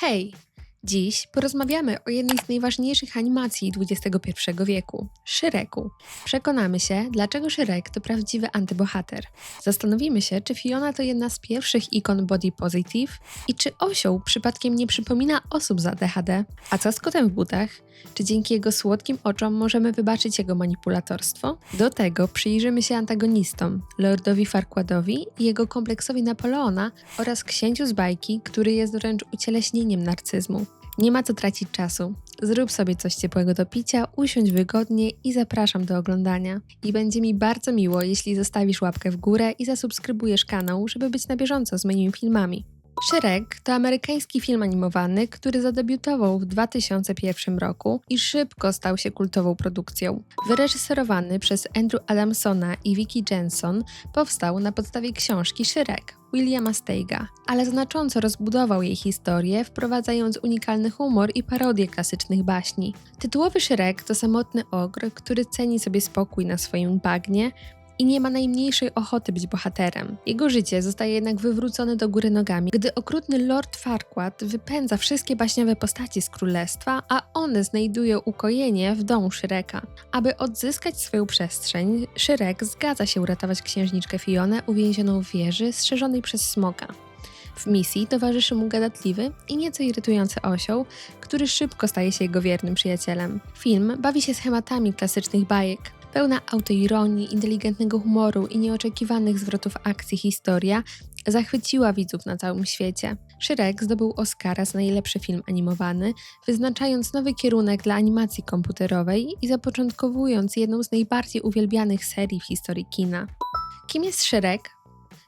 Hej! Dziś porozmawiamy o jednej z najważniejszych animacji XXI wieku Shreku. Przekonamy się, dlaczego Shrek to prawdziwy antybohater. Zastanowimy się, czy Fiona to jedna z pierwszych ikon body positive i czy osioł przypadkiem nie przypomina osób z ADHD. A co z kotem w butach? Czy dzięki jego słodkim oczom możemy wybaczyć jego manipulatorstwo? Do tego przyjrzymy się antagonistom, Lordowi Farquadowi i jego kompleksowi Napoleona oraz księciu z bajki, który jest wręcz ucieleśnieniem narcyzmu. Nie ma co tracić czasu. Zrób sobie coś ciepłego do picia, usiądź wygodnie i zapraszam do oglądania. I będzie mi bardzo miło, jeśli zostawisz łapkę w górę i zasubskrybujesz kanał, żeby być na bieżąco z moimi filmami. Shrek to amerykański film animowany, który zadebiutował w 2001 roku i szybko stał się kultową produkcją. Wyreżyserowany przez Andrew Adamsona i Vicky Jenson, powstał na podstawie książki Shrek Williama Steiga, ale znacząco rozbudował jej historię, wprowadzając unikalny humor i parodię klasycznych baśni. Tytułowy Shrek to samotny ogr, który ceni sobie spokój na swoim bagnie, i nie ma najmniejszej ochoty być bohaterem. Jego życie zostaje jednak wywrócone do góry nogami, gdy okrutny Lord Farquaad wypędza wszystkie baśniowe postaci z królestwa, a one znajdują ukojenie w domu Szyreka. Aby odzyskać swoją przestrzeń, Szyrek zgadza się uratować księżniczkę Fionę uwięzioną w wieży strzeżonej przez smoka. W misji towarzyszy mu gadatliwy i nieco irytujący osioł, który szybko staje się jego wiernym przyjacielem. Film bawi się schematami klasycznych bajek, Pełna autoironii, inteligentnego humoru i nieoczekiwanych zwrotów akcji historia zachwyciła widzów na całym świecie. Shrek zdobył Oscara za najlepszy film animowany, wyznaczając nowy kierunek dla animacji komputerowej i zapoczątkowując jedną z najbardziej uwielbianych serii w historii kina. Kim jest Shrek?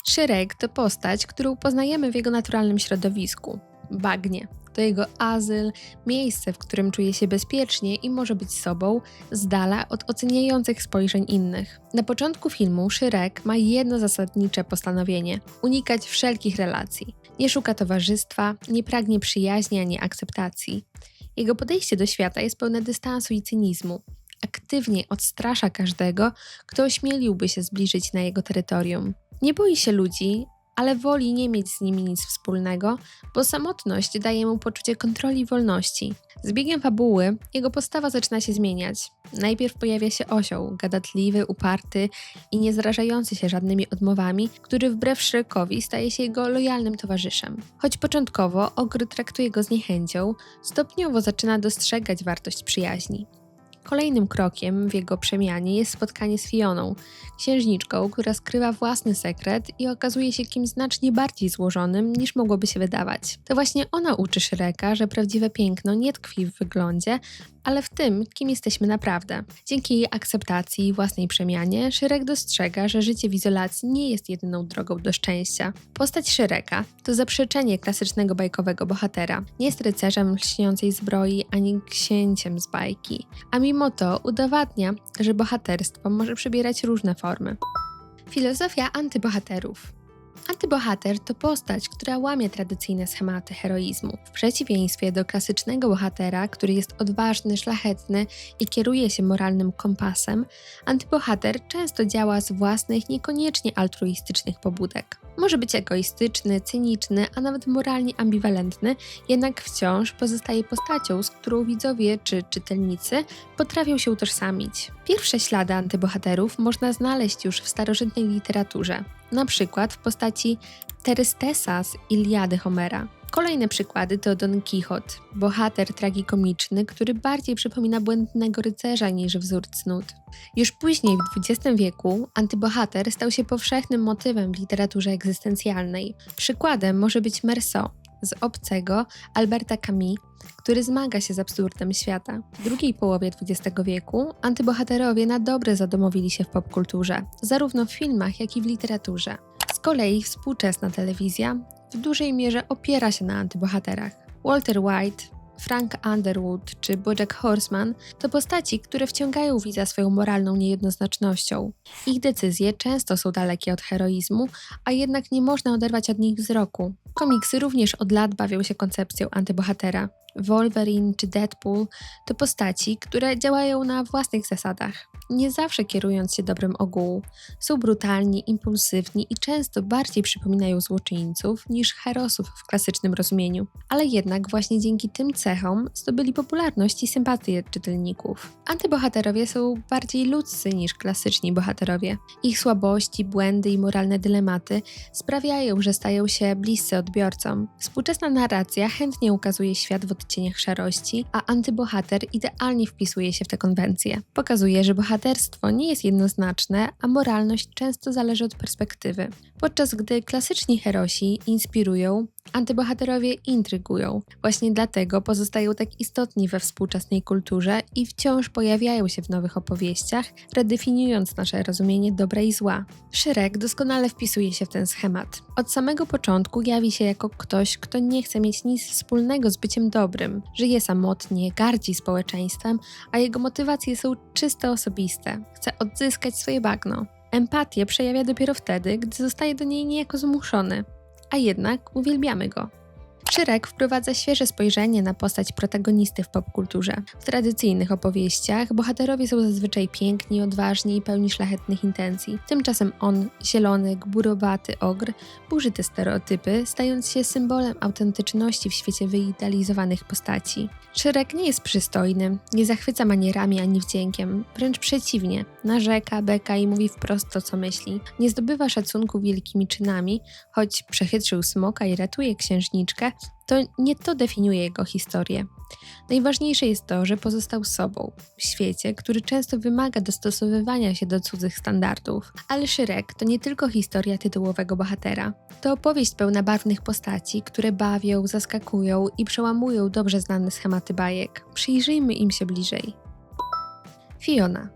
Shrek to postać, którą poznajemy w jego naturalnym środowisku bagnie. To jego azyl, miejsce, w którym czuje się bezpiecznie i może być sobą, z dala od oceniających spojrzeń innych. Na początku filmu Szyrek ma jedno zasadnicze postanowienie: unikać wszelkich relacji. Nie szuka towarzystwa, nie pragnie przyjaźni ani akceptacji. Jego podejście do świata jest pełne dystansu i cynizmu. Aktywnie odstrasza każdego, kto ośmieliłby się zbliżyć na jego terytorium. Nie boi się ludzi, ale woli nie mieć z nimi nic wspólnego, bo samotność daje mu poczucie kontroli i wolności. Z biegiem fabuły jego postawa zaczyna się zmieniać. Najpierw pojawia się osioł, gadatliwy, uparty i nie zrażający się żadnymi odmowami, który wbrew Shrekowi staje się jego lojalnym towarzyszem. Choć początkowo ogry traktuje go z niechęcią, stopniowo zaczyna dostrzegać wartość przyjaźni. Kolejnym krokiem w jego przemianie jest spotkanie z Fioną, księżniczką, która skrywa własny sekret i okazuje się kimś znacznie bardziej złożonym niż mogłoby się wydawać. To właśnie ona uczy Shreka, że prawdziwe piękno nie tkwi w wyglądzie, ale w tym, kim jesteśmy naprawdę. Dzięki jej akceptacji i własnej przemianie, Szyrek dostrzega, że życie w izolacji nie jest jedyną drogą do szczęścia. Postać Szyreka to zaprzeczenie klasycznego bajkowego bohatera. Nie jest rycerzem lśniącej zbroi ani księciem z bajki, a mimo to udowadnia, że bohaterstwo może przybierać różne formy. Filozofia antybohaterów Antybohater to postać, która łamie tradycyjne schematy heroizmu. W przeciwieństwie do klasycznego bohatera, który jest odważny, szlachetny i kieruje się moralnym kompasem, antybohater często działa z własnych, niekoniecznie altruistycznych pobudek. Może być egoistyczny, cyniczny, a nawet moralnie ambiwalentny, jednak wciąż pozostaje postacią, z którą widzowie czy czytelnicy potrafią się utożsamić. Pierwsze ślady antybohaterów można znaleźć już w starożytnej literaturze, na przykład w postaci Terystesa z Iliady Homera. Kolejne przykłady to Don Quixote, bohater tragikomiczny, który bardziej przypomina błędnego rycerza niż wzór cnót. Już później w XX wieku antybohater stał się powszechnym motywem w literaturze egzystencjalnej. Przykładem może być Merceau z Obcego Alberta Camus, który zmaga się z absurdem świata. W drugiej połowie XX wieku antybohaterowie na dobre zadomowili się w popkulturze, zarówno w filmach, jak i w literaturze. Z kolei współczesna telewizja w dużej mierze opiera się na antybohaterach. Walter White, Frank Underwood czy Bojack Horseman to postaci, które wciągają widza swoją moralną niejednoznacznością. Ich decyzje często są dalekie od heroizmu, a jednak nie można oderwać od nich wzroku. Komiksy również od lat bawią się koncepcją antybohatera. Wolverine czy Deadpool to postaci, które działają na własnych zasadach, nie zawsze kierując się dobrem ogółu. Są brutalni, impulsywni i często bardziej przypominają złoczyńców niż herosów w klasycznym rozumieniu. Ale jednak właśnie dzięki tym cechom zdobyli popularność i sympatię czytelników. Antybohaterowie są bardziej ludzcy niż klasyczni bohaterowie. Ich słabości, błędy i moralne dylematy sprawiają, że stają się bliscy odbiorcom. Współczesna narracja chętnie ukazuje świat w odcieniach szarości, a antybohater idealnie wpisuje się w te konwencje. Pokazuje, że bohaterstwo nie jest jednoznaczne, a moralność często zależy od perspektywy. Podczas gdy klasyczni herosi inspirują, antybohaterowie intrygują. Właśnie dlatego pozostają tak istotni we współczesnej kulturze i wciąż pojawiają się w nowych opowieściach, redefiniując nasze rozumienie dobra i zła. Szrek doskonale wpisuje się w ten schemat. Od samego początku jawi się jako ktoś, kto nie chce mieć nic wspólnego z byciem dobrym. Żyje samotnie, gardzi społeczeństwem, a jego motywacje są czysto osobiste. Chce odzyskać swoje bagno. Empatię przejawia dopiero wtedy, gdy zostaje do niej niejako zmuszony, a jednak uwielbiamy go. Szyrek wprowadza świeże spojrzenie na postać protagonisty w popkulturze. W tradycyjnych opowieściach bohaterowie są zazwyczaj piękni, odważni i pełni szlachetnych intencji. Tymczasem on, zielony, gburowaty ogr, burzy te stereotypy, stając się symbolem autentyczności w świecie wyidealizowanych postaci. Szyrek nie jest przystojny, nie zachwyca manierami ani wdziękiem, wręcz przeciwnie. Narzeka, beka i mówi wprost to, co myśli. Nie zdobywa szacunku wielkimi czynami, choć przechytrzył smoka i ratuje księżniczkę, to nie to definiuje jego historię. Najważniejsze jest to, że pozostał sobą w świecie, który często wymaga dostosowywania się do cudzych standardów. Ale Szyrek to nie tylko historia tytułowego bohatera. To opowieść pełna barwnych postaci, które bawią, zaskakują i przełamują dobrze znane schematy bajek. Przyjrzyjmy im się bliżej. Fiona.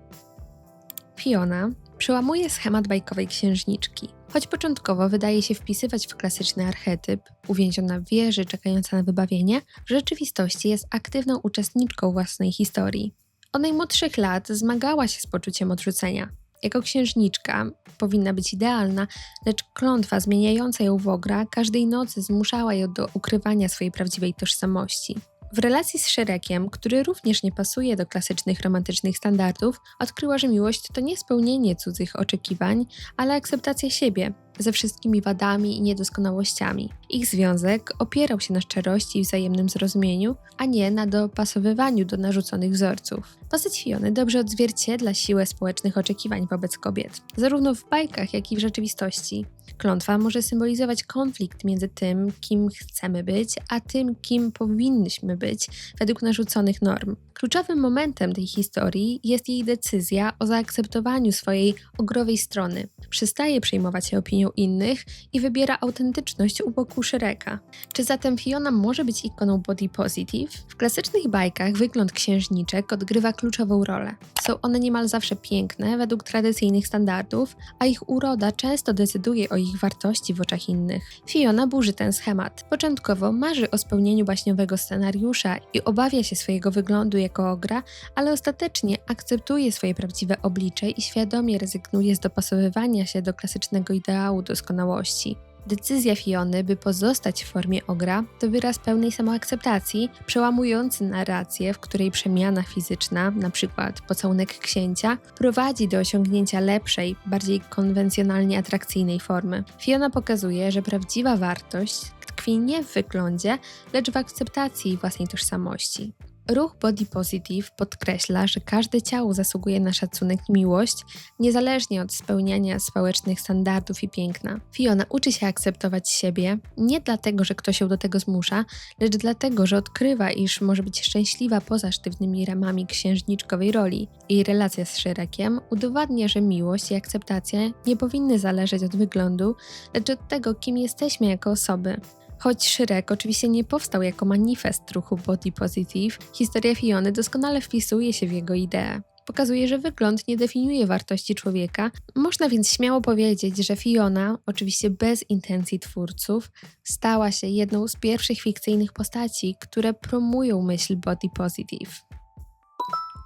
Fiona przełamuje schemat bajkowej księżniczki. Choć początkowo wydaje się wpisywać w klasyczny archetyp, uwięziona w wieży, czekająca na wybawienie, w rzeczywistości jest aktywną uczestniczką własnej historii. Od najmłodszych lat zmagała się z poczuciem odrzucenia. Jako księżniczka powinna być idealna, lecz klątwa zmieniająca ją w ogra każdej nocy zmuszała ją do ukrywania swojej prawdziwej tożsamości. W relacji z Szerekiem, który również nie pasuje do klasycznych romantycznych standardów, odkryła, że miłość to nie spełnienie cudzych oczekiwań, ale akceptacja siebie, ze wszystkimi wadami i niedoskonałościami. Ich związek opierał się na szczerości i wzajemnym zrozumieniu, a nie na dopasowywaniu do narzuconych wzorców. Postać Fiony dobrze odzwierciedla siłę społecznych oczekiwań wobec kobiet, zarówno w bajkach, jak i w rzeczywistości. Klątwa może symbolizować konflikt między tym, kim chcemy być, a tym, kim powinnyśmy być według narzuconych norm. Kluczowym momentem tej historii jest jej decyzja o zaakceptowaniu swojej ogrowej strony. Przestaje przejmować się opinią innych i wybiera autentyczność u boku Shreka. Czy zatem Fiona może być ikoną body positive? W klasycznych bajkach wygląd księżniczek odgrywa kluczową rolę. Są one niemal zawsze piękne według tradycyjnych standardów, a ich uroda często decyduje o ich wartości w oczach innych. Fiona burzy ten schemat. Początkowo marzy o spełnieniu baśniowego scenariusza i obawia się swojego wyglądu jako ogra, ale ostatecznie akceptuje swoje prawdziwe oblicze i świadomie rezygnuje z dopasowywania się do klasycznego ideału doskonałości. Decyzja Fiony, by pozostać w formie ogra, to wyraz pełnej samoakceptacji, przełamujący narrację, w której przemiana fizyczna, np. pocałunek księcia, prowadzi do osiągnięcia lepszej, bardziej konwencjonalnie atrakcyjnej formy. Fiona pokazuje, że prawdziwa wartość tkwi nie w wyglądzie, lecz w akceptacji własnej tożsamości. Ruch Body Positive podkreśla, że każde ciało zasługuje na szacunek i miłość, niezależnie od spełniania społecznych standardów i piękna. Fiona uczy się akceptować siebie nie dlatego, że ktoś ją do tego zmusza, lecz dlatego, że odkrywa, iż może być szczęśliwa poza sztywnymi ramami księżniczkowej roli. Jej relacja z Szerekiem udowadnia, że miłość i akceptacja nie powinny zależeć od wyglądu, lecz od tego, kim jesteśmy jako osoby. Choć Szrek oczywiście nie powstał jako manifest ruchu body positive, historia Fiony doskonale wpisuje się w jego ideę. Pokazuje, że wygląd nie definiuje wartości człowieka. Można więc śmiało powiedzieć, że Fiona, oczywiście bez intencji twórców, stała się jedną z pierwszych fikcyjnych postaci, które promują myśl body positive.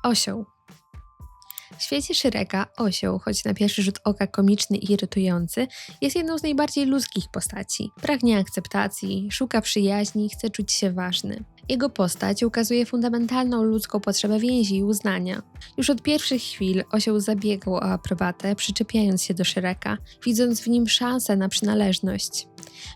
Osioł. W świecie Szyreka osioł, choć na pierwszy rzut oka komiczny i irytujący, jest jedną z najbardziej ludzkich postaci. Pragnie akceptacji, szuka przyjaźni chce czuć się ważny. Jego postać ukazuje fundamentalną ludzką potrzebę więzi i uznania. Już od pierwszych chwil osioł zabiegał o aprobatę, przyczepiając się do Shreka, widząc w nim szansę na przynależność.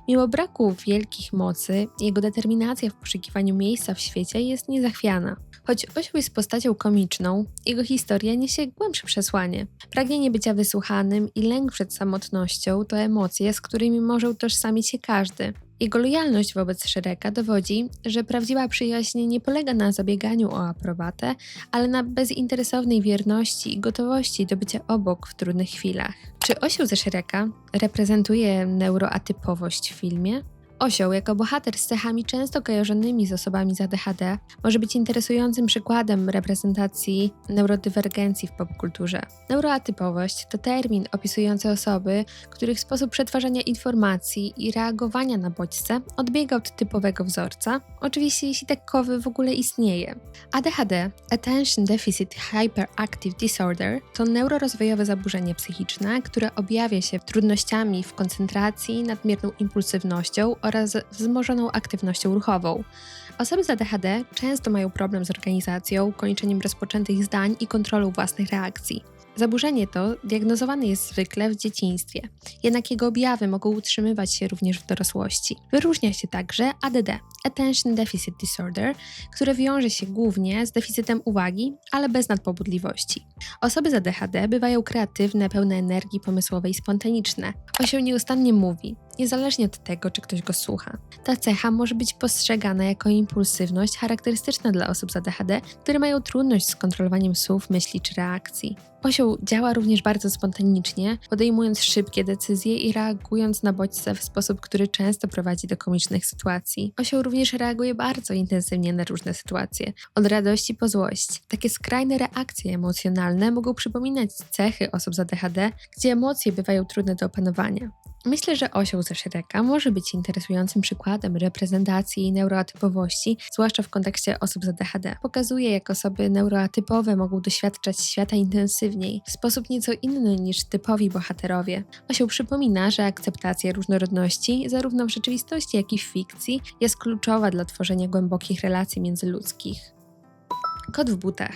Mimo braku wielkich mocy, jego determinacja w poszukiwaniu miejsca w świecie jest niezachwiana. Choć osioł jest postacią komiczną, jego historia niesie głębsze przesłanie. Pragnienie bycia wysłuchanym i lęk przed samotnością to emocje, z którymi może utożsamić się każdy. Jego lojalność wobec Shreka dowodzi, że prawdziwa przyjaźń nie polega na zabieganiu o aprobatę, ale na bezinteresownej wierności i gotowości do bycia obok w trudnych chwilach. Czy osioł ze Shreka reprezentuje neuroatypowość w filmie? Osioł, jako bohater z cechami często kojarzonymi z osobami z ADHD, może być interesującym przykładem reprezentacji neurodywergencji w popkulturze. Neuroatypowość to termin opisujący osoby, których sposób przetwarzania informacji i reagowania na bodźce odbiega od typowego wzorca, oczywiście jeśli takowy w ogóle istnieje. ADHD, Attention Deficit Hyperactive Disorder, to neurorozwojowe zaburzenie psychiczne, które objawia się trudnościami w koncentracji, nadmierną impulsywnością oraz wzmożoną aktywnością ruchową. Osoby z ADHD często mają problem z organizacją, kończeniem rozpoczętych zdań i kontrolą własnych reakcji. Zaburzenie to diagnozowane jest zwykle w dzieciństwie, jednak jego objawy mogą utrzymywać się również w dorosłości. Wyróżnia się także ADD, Attention Deficit Disorder, które wiąże się głównie z deficytem uwagi, ale bez nadpobudliwości. Osoby z ADHD bywają kreatywne, pełne energii pomysłowej i spontaniczne. Osioł nieustannie mówi, niezależnie od tego, czy ktoś go słucha. Ta cecha może być postrzegana jako impulsywność charakterystyczna dla osób z ADHD, które mają trudność z kontrolowaniem słów, myśli czy reakcji. Osioł działa również bardzo spontanicznie, podejmując szybkie decyzje i reagując na bodźce w sposób, który często prowadzi do komicznych sytuacji. Osioł również reaguje bardzo intensywnie na różne sytuacje, od radości po złość. Takie skrajne reakcje emocjonalne mogą przypominać cechy osób z ADHD, gdzie emocje bywają trudne do opanowania. Myślę, że osioł ze Shreka może być interesującym przykładem reprezentacji i neuroatypowości, zwłaszcza w kontekście osób z ADHD. Pokazuje, jak osoby neuroatypowe mogą doświadczać świata intensywniej, w sposób nieco inny niż typowi bohaterowie. Osioł przypomina, że akceptacja różnorodności, zarówno w rzeczywistości, jak i w fikcji, jest kluczowa dla tworzenia głębokich relacji międzyludzkich. Kot w butach.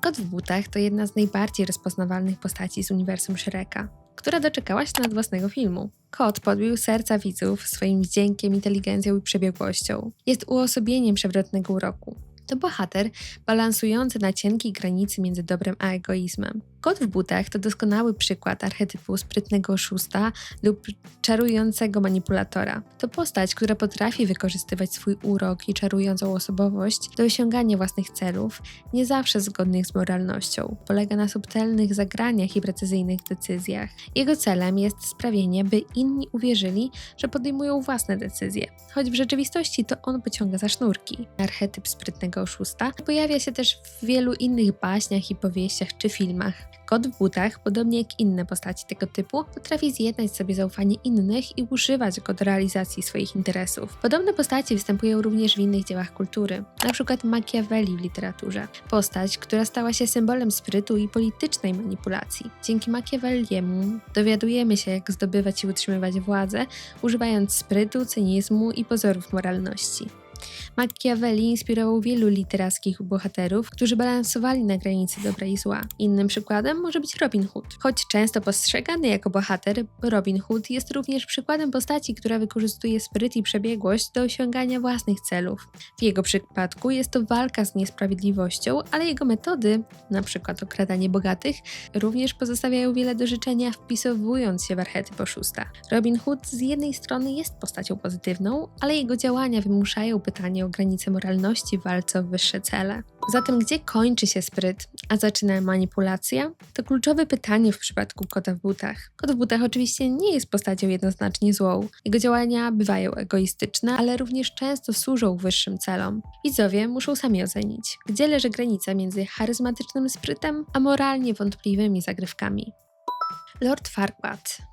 Kot w butach to jedna z najbardziej rozpoznawalnych postaci z uniwersum Shreka która doczekała się nad własnego filmu. Kot podbił serca widzów swoim wdziękiem, inteligencją i przebiegłością. Jest uosobieniem przewrotnego uroku. To bohater balansujący na cienkiej granicy między dobrem a egoizmem. Kot w butach to doskonały przykład archetypu sprytnego oszusta lub czarującego manipulatora. To postać, która potrafi wykorzystywać swój urok i czarującą osobowość do osiągania własnych celów, nie zawsze zgodnych z moralnością. Polega na subtelnych zagraniach i precyzyjnych decyzjach. Jego celem jest sprawienie, by inni uwierzyli, że podejmują własne decyzje, choć w rzeczywistości to on pociąga za sznurki. Archetyp sprytnego oszusta pojawia się też w wielu innych baśniach i powieściach czy filmach. Kot w butach, podobnie jak inne postaci tego typu, potrafi zjednać sobie zaufanie innych i używać go do realizacji swoich interesów. Podobne postacie występują również w innych dziełach kultury, np. Machiavelli w literaturze. Postać, która stała się symbolem sprytu i politycznej manipulacji. Dzięki Machiavelliemu dowiadujemy się, jak zdobywać i utrzymywać władzę, używając sprytu, cynizmu i pozorów moralności. Machiavelli inspirował wielu literackich bohaterów, którzy balansowali na granicy dobra i zła. Innym przykładem może być Robin Hood. Choć często postrzegany jako bohater, Robin Hood jest również przykładem postaci, która wykorzystuje spryt i przebiegłość do osiągania własnych celów. W jego przypadku jest to walka z niesprawiedliwością, ale jego metody, np. okradanie bogatych, również pozostawiają wiele do życzenia, wpisowując się w archetyp oszusta. Robin Hood z jednej strony jest postacią pozytywną, ale jego działania wymuszają pytanie o granice moralności w walce o wyższe cele. Zatem gdzie kończy się spryt, a zaczyna manipulacja? To kluczowe pytanie w przypadku kota w butach. Kot w butach oczywiście nie jest postacią jednoznacznie złą. Jego działania bywają egoistyczne, ale również często służą wyższym celom. Widzowie muszą sami ocenić, gdzie leży granica między charyzmatycznym sprytem, a moralnie wątpliwymi zagrywkami. Lord Farquaad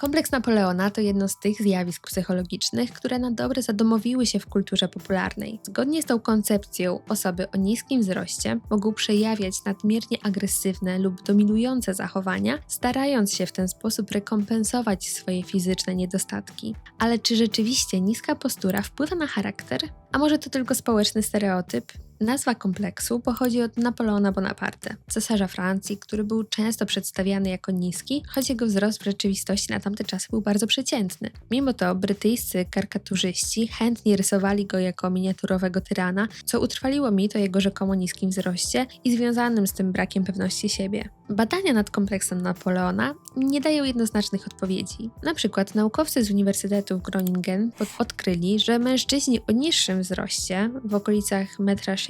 Kompleks Napoleona to jedno z tych zjawisk psychologicznych, które na dobre zadomowiły się w kulturze popularnej. Zgodnie z tą koncepcją, osoby o niskim wzroście mogą przejawiać nadmiernie agresywne lub dominujące zachowania, starając się w ten sposób rekompensować swoje fizyczne niedostatki. Ale czy rzeczywiście niska postura wpływa na charakter? A może to tylko społeczny stereotyp? Nazwa kompleksu pochodzi od Napoleona Bonaparte, cesarza Francji, który był często przedstawiany jako niski, choć jego wzrost w rzeczywistości na tamte czasy był bardzo przeciętny. Mimo to brytyjscy karkaturzyści chętnie rysowali go jako miniaturowego tyrana, co utrwaliło mit o jego rzekomo niskim wzroście i związanym z tym brakiem pewności siebie. Badania nad kompleksem Napoleona nie dają jednoznacznych odpowiedzi. Na przykład naukowcy z Uniwersytetu w Groningen odkryli, że mężczyźni o niższym wzroście, w okolicach 1,60 m,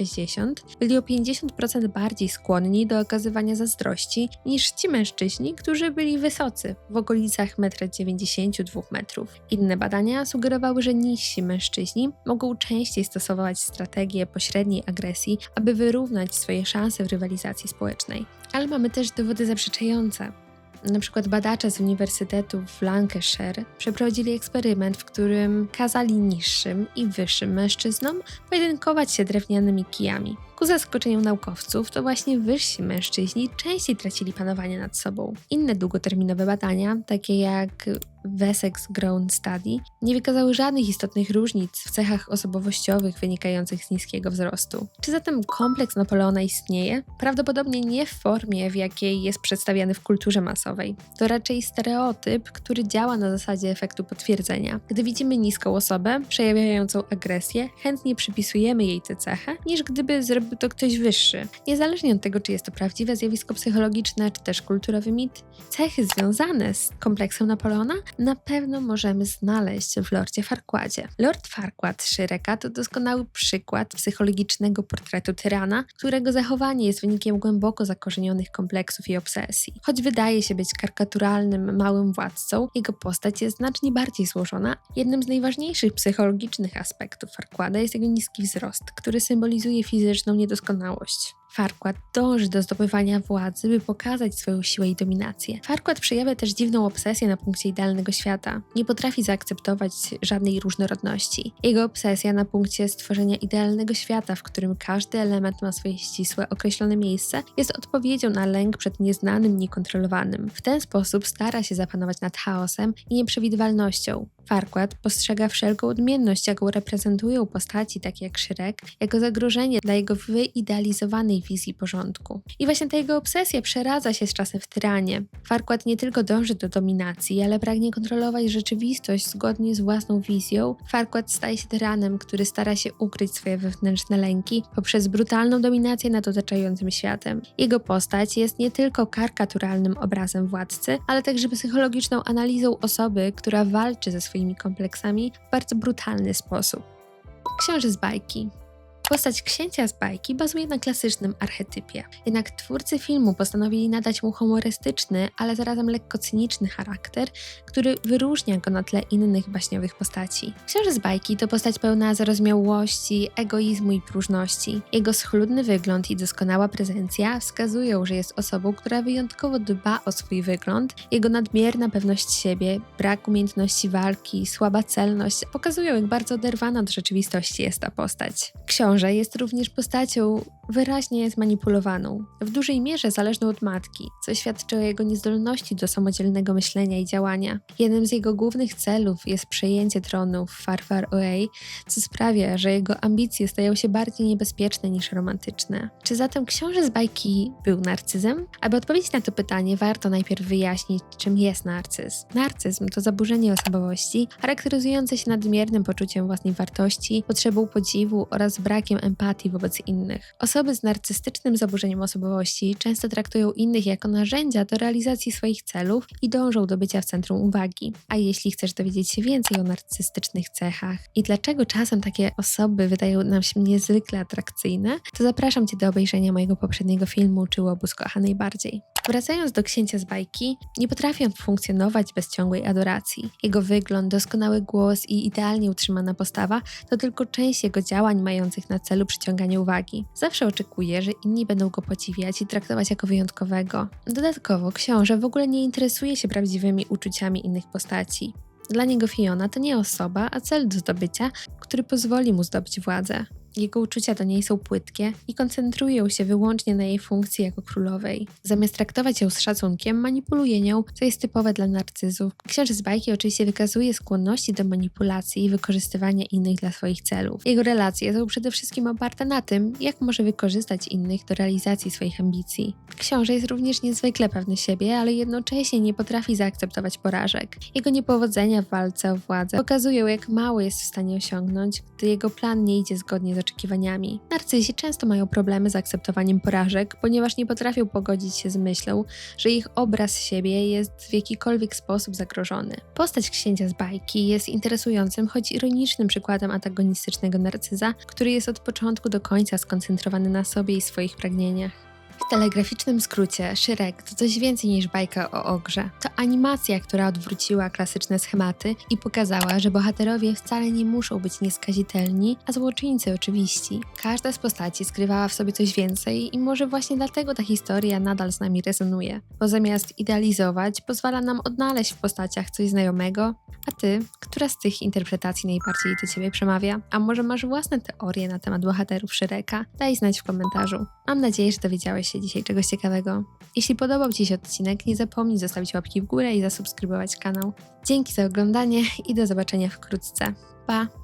byli o 50% bardziej skłonni do okazywania zazdrości niż ci mężczyźni, którzy byli wysocy, w okolicach 1,92 m. Inne badania sugerowały, że niżsi mężczyźni mogą częściej stosować strategie pośredniej agresji, aby wyrównać swoje szanse w rywalizacji społecznej. Ale mamy też dowody zaprzeczające. Na przykład badacze z Uniwersytetu w Lancashire przeprowadzili eksperyment, w którym kazali niższym i wyższym mężczyznom pojedynkować się drewnianymi kijami. Ku zaskoczeniu naukowców, to właśnie wyżsi mężczyźni częściej tracili panowanie nad sobą. Inne długoterminowe badania, takie jak Wessex Grown Study, nie wykazały żadnych istotnych różnic w cechach osobowościowych wynikających z niskiego wzrostu. Czy zatem kompleks Napoleona istnieje? Prawdopodobnie nie w formie, w jakiej jest przedstawiany w kulturze masowej. To raczej stereotyp, który działa na zasadzie efektu potwierdzenia. Gdy widzimy niską osobę przejawiającą agresję, chętnie przypisujemy jej tę cechę, niż gdyby to ktoś wyższy. Niezależnie od tego, czy jest to prawdziwe zjawisko psychologiczne, czy też kulturowy mit, cechy związane z kompleksem Napoleona na pewno możemy znaleźć w Lordzie Farquadzie. Lord Farquad Szyreka to doskonały przykład psychologicznego portretu tyrana, którego zachowanie jest wynikiem głęboko zakorzenionych kompleksów i obsesji. Choć wydaje się być karykaturalnym, małym władcą, jego postać jest znacznie bardziej złożona. Jednym z najważniejszych psychologicznych aspektów Farquada jest jego niski wzrost, który symbolizuje fizyczną niedoskonałość. Farquad dąży do zdobywania władzy, by pokazać swoją siłę i dominację. Farquad przejawia też dziwną obsesję na punkcie idealnego świata. Nie potrafi zaakceptować żadnej różnorodności. Jego obsesja na punkcie stworzenia idealnego świata, w którym każdy element ma swoje ścisłe, określone miejsce, jest odpowiedzią na lęk przed nieznanym, niekontrolowanym. W ten sposób stara się zapanować nad chaosem i nieprzewidywalnością. Farquad postrzega wszelką odmienność, jaką reprezentują postaci takie jak Szrek, jako zagrożenie dla jego wyidealizowanej wizji porządku. I właśnie ta jego obsesja przeradza się z czasem w tyranie. Farquad nie tylko dąży do dominacji, ale pragnie kontrolować rzeczywistość zgodnie z własną wizją. Farquad staje się tyranem, który stara się ukryć swoje wewnętrzne lęki poprzez brutalną dominację nad otaczającym światem. Jego postać jest nie tylko karykaturalnym obrazem władcy, ale także psychologiczną analizą osoby, która walczy ze swoimi kompleksami w bardzo brutalny sposób. Książę z bajki. Postać księcia z bajki bazuje na klasycznym archetypie. Jednak twórcy filmu postanowili nadać mu humorystyczny, ale zarazem lekko cyniczny charakter, który wyróżnia go na tle innych baśniowych postaci. Książę z bajki to postać pełna zarozumiałości, egoizmu i próżności. Jego schludny wygląd i doskonała prezencja wskazują, że jest osobą, która wyjątkowo dba o swój wygląd. Jego nadmierna pewność siebie, brak umiejętności walki, słaba celność pokazują, jak bardzo oderwana od rzeczywistości jest ta postać. Książę książę jest również postacią wyraźnie zmanipulowaną, w dużej mierze zależną od matki, co świadczy o jego niezdolności do samodzielnego myślenia i działania. Jednym z jego głównych celów jest przejęcie tronu w Far Far Away, co sprawia, że jego ambicje stają się bardziej niebezpieczne niż romantyczne. Czy zatem książę z bajki był narcyzem? Aby odpowiedzieć na to pytanie, warto najpierw wyjaśnić, czym jest narcyzm. Narcyzm to zaburzenie osobowości charakteryzujące się nadmiernym poczuciem własnej wartości, potrzebą podziwu oraz brakiem empatii wobec innych. Osoby z narcystycznym zaburzeniem osobowości często traktują innych jako narzędzia do realizacji swoich celów i dążą do bycia w centrum uwagi. A jeśli chcesz dowiedzieć się więcej o narcystycznych cechach i dlaczego czasem takie osoby wydają nam się niezwykle atrakcyjne, to zapraszam Cię do obejrzenia mojego poprzedniego filmu Czy łobuz kocha najbardziej. Wracając do księcia z bajki, nie potrafi on funkcjonować bez ciągłej adoracji. Jego wygląd, doskonały głos i idealnie utrzymana postawa to tylko część jego działań mających na celu przyciąganie uwagi. Zawsze zawsze oczekuje, że inni będą go podziwiać i traktować jako wyjątkowego. Dodatkowo książę w ogóle nie interesuje się prawdziwymi uczuciami innych postaci. Dla niego Fiona to nie osoba, a cel do zdobycia, który pozwoli mu zdobyć władzę. Jego uczucia do niej są płytkie i koncentrują się wyłącznie na jej funkcji jako królowej. Zamiast traktować ją z szacunkiem, manipuluje nią, co jest typowe dla narcyzów. Książę z bajki oczywiście wykazuje skłonności do manipulacji i wykorzystywania innych dla swoich celów. Jego relacje są przede wszystkim oparte na tym, jak może wykorzystać innych do realizacji swoich ambicji. Książę jest również niezwykle pewny siebie, ale jednocześnie nie potrafi zaakceptować porażek. Jego niepowodzenia w walce o władzę pokazują, jak mało jest w stanie osiągnąć, gdy jego plan nie idzie zgodnie z oczekiwaniami. Narcyzi często mają problemy z akceptowaniem porażek, ponieważ nie potrafią pogodzić się z myślą, że ich obraz siebie jest w jakikolwiek sposób zagrożony. Postać księcia z bajki jest interesującym, choć ironicznym przykładem antagonistycznego narcyza, który jest od początku do końca skoncentrowany na sobie i swoich pragnieniach. W telegraficznym skrócie, Shrek to coś więcej niż bajka o ogrze. To animacja, która odwróciła klasyczne schematy i pokazała, że bohaterowie wcale nie muszą być nieskazitelni, a złoczyńcy oczywiści. Każda z postaci skrywała w sobie coś więcej i może właśnie dlatego ta historia nadal z nami rezonuje. Bo zamiast idealizować, pozwala nam odnaleźć w postaciach coś znajomego, a ty, która z tych interpretacji najbardziej do ciebie przemawia? A może masz własne teorie na temat bohaterów Shreka? Daj znać w komentarzu. Mam nadzieję, że dowiedziałeś się dzisiaj czegoś ciekawego. Jeśli podobał Ci się odcinek, nie zapomnij zostawić łapki w górę i zasubskrybować kanał. Dzięki za oglądanie i do zobaczenia wkrótce. Pa!